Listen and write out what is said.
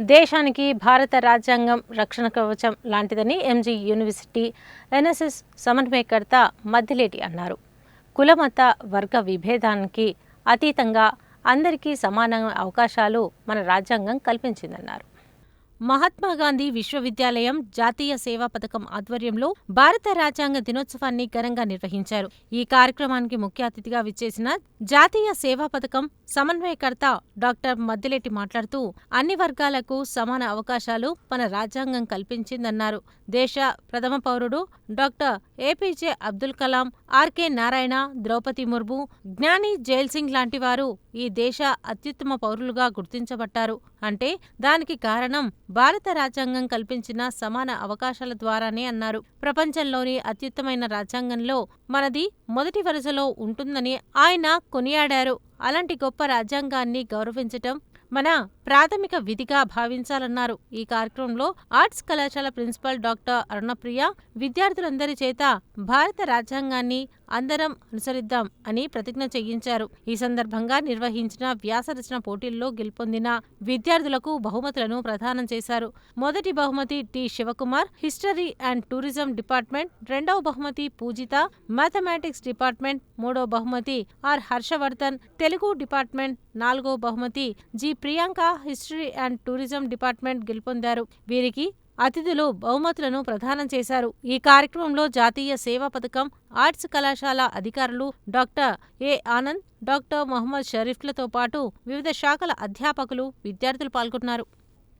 దేశానికి భారత రాజ్యాంగం రక్షణ కవచం లాంటిదని ఎంజీ యూనివర్సిటీ ఎన్ఎస్ఎస్ సమన్వయకర్త మద్దిలేటి అన్నారు. కులమత వర్గ విభేదానికి అతీతంగా అందరికీ సమాన అవకాశాలు మన రాజ్యాంగం కల్పించిందన్నారు. మహాత్మాగాంధీ విశ్వవిద్యాలయం జాతీయ సేవా పథకం ఆధ్వర్యంలో భారత రాజ్యాంగ దినోత్సవాన్ని ఘనంగా నిర్వహించారు. ఈ కార్యక్రమానికి ముఖ్య అతిథిగా విచ్చేసిన జాతీయ సేవా పథకం సమన్వయకర్త డాక్టర్ మద్దిలేటి మాట్లాడుతూ అన్ని వర్గాలకు సమాన అవకాశాలు మన రాజ్యాంగం కల్పించిందన్నారు. దేశ ప్రథమ పౌరుడు doctor A P J Abdul Kalam R K Narayana Draupadi Murmu Giani Zail Singh లాంటి వారు ఈ దేశ అత్యుత్తమ పౌరులుగా గుర్తించబట్టారు అంటే దానికి కారణం భారత రాజ్యాంగం కల్పించిన సమాన అవకాశాల ద్వారానే అన్నారు. ప్రపంచంలోని అత్యుత్తమైన రాజ్యాంగంలో మనది మొదటి వరుసలో ఉంటుందని ఆయన కొనియాడారు. అలాంటి గొప్ప రాజ్యాంగాన్ని గౌరవించటం మన ప్రాథమిక విధిగా భావించాలన్నారు. ఈ కార్యక్రమంలో ఆర్ట్స్ కళాశాల ప్రిన్సిపల్ డాక్టర్ అరుణప్రియ విద్యార్థులందరి చేత భారత రాజ్యాంగాన్ని అందరం అనుసరిద్దాం అని ప్రతిజ్ఞ చేయించారు. ఈ సందర్భంగా నిర్వహించిన వ్యాసరచన పోటీల్లో గెలుపొందిన విద్యార్థులకు బహుమతులను ప్రదానం చేశారు. మొదటి బహుమతి T. Sivakumar history and tourism department రెండవ బహుమతి పూజిత మ్యాథమెటిక్స్ డిపార్ట్మెంట్ మూడో బహుమతి ఆర్. హర్షవర్ధన్ తెలుగు డిపార్ట్మెంట్ నాలుగో బహుమతి G. Priyanka history and tourism department గెలుపొందారు. వీరికి అతిథులు బహుమతులను ప్రదానం చేశారు. ఈ కార్యక్రమంలో జాతీయ సేవా పథకం ఆర్ట్స్ కళాశాల అధికారులు doctor A Anand doctor Mohammed షరీఫ్లతో పాటు వివిధ శాఖల అధ్యాపకులు విద్యార్థులు పాల్గొన్నారు.